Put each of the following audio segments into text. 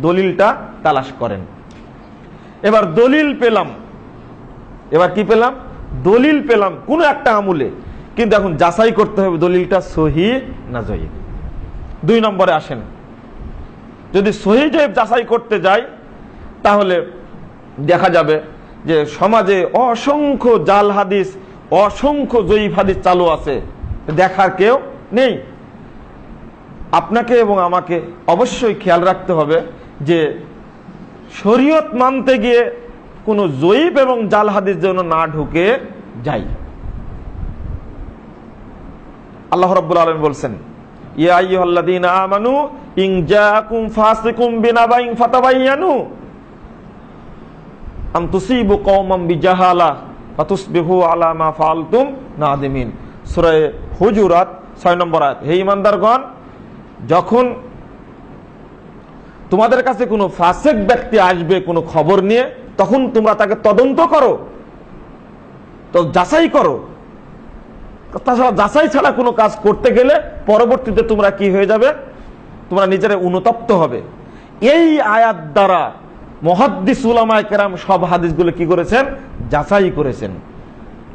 দলিলটা তালাশ করেন। এবার দলিল পেলাম। এবার কি পেলাম? দলিল পেলাম কোনো একটা আমলে। কিন্তু এখন যাচাই করতে হবে দলিলটা সহি না জয়ীব দুই নম্বরে আসেন। যদি সহি জয়ীব যাচাই করতে যাই তাহলে দেখা যাবে যে সমাজে অসংখ্য জাল হাদিস, অসংখ্য জয়ীব হাদিস চালু আছে। দেখার কেউ নেই। আপনাকে এবং আমাকে অবশ্যই খেয়াল রাখতে হবে যে শরীয়ত মানতে গিয়ে কোনো জয়ীব এবং জাল হাদিস যেন না ঢুকে যাই আল্লাহ রাব্বুল আলামিন বলছেন 6 নম্বর হে যখন তোমাদের কাছে কোনো ফাসেক ব্যক্তি আসবে, কোনো খবর নিয়ে, তখন তোমরা তাকে তদন্ত করো। তো যাচাই করো। তাছাড়া যাচাই ছাড়া কোনো কাজ করতে গেলে পরবর্তীতে তোমরা কি হয়ে যাবে? তোমরা নিজেরা অনুতপ্ত হবে। এই আয়াত দ্বারা মহাদ্দিস উলামায় কেরাম সব হাদিসগুলো কি করেছেন? যাচাই করেছেন।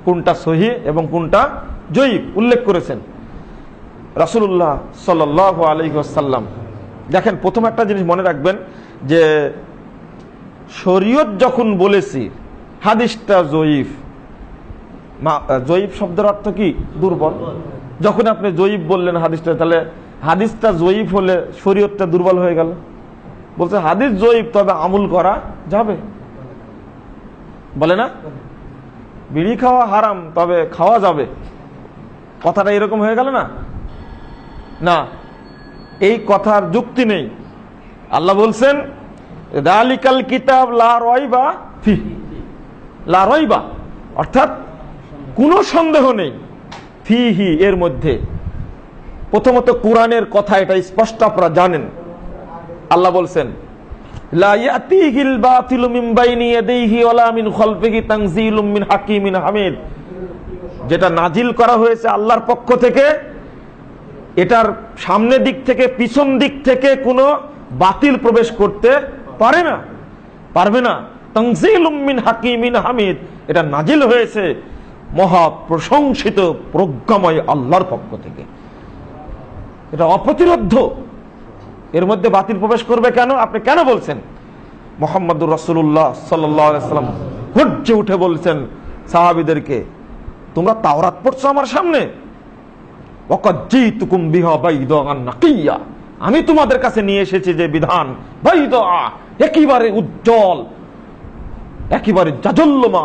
কোনটা সহি এবং কোনটা জয়ীব উল্লেখ করেছেন। রাসুল্লাহ সাল আলহিহাসাল্লাম দেখেন, প্রথম একটা জিনিস মনে রাখবেন যে শরীয়ত যখন বলেছি, হাদিসটা জয়ীফ। জয়ীফ শব্দের অর্থ কি? দুর্বল। যখন আপনি জয়ীফ বললেন হাদিসটা, তাহলে হাদিসটা জয়ীফ হলে শরীয়তটা দুর্বল হয়ে গেল। বলছে, হাদিস জয়ীফ, তবে আমুল করা যাবে। বলে না? বিড়ি খাওয়া হারাম, তবে খাওয়া যাবে। কথাটা এরকম হয়ে গেল না? না। এই কথার যুক্তি নেই। আল্লাহ বলছেন, দালিকাল কিতাব লা রয়বা লা অর্থাৎ কোনো সন্দেহ নেই ফি হি এর মধ্যে। প্রথমত কোরআনের কথা এটা স্পষ্ট আপনারা জানেন। আল্লাহ বলছেন যেটা নাজিল করা হয়েছে আল্লাহর পক্ষ থেকে এটার সামনের দিক থেকে, পিছন দিক থেকে কোনো বাতিল প্রবেশ করতে পারে না। পারবে না। তানজিলুম মিন হাকিমিন হামিদ। এটা নাজিল হয়েছে মহা প্রশংসিত প্রজ্ঞাময় আল্লাহর পক্ষ থেকে। এটা অপ্রতিরোধ এর মধ্যে বাতিল প্রবেশ করবে কেন? আপনি কেন বলছেন? মোহাম্মদুর রসুল্লাহ সাল্লাম হজ্জে উঠে বলছেন সাহাবিদেরকে, তোমরা তাওরাত পড়ছো আমার সামনে? আমি তোমাদের কাছে নিয়ে এসেছি যে বিধান একেবারে উজ্জ্বল একেবারে জাজল্যমা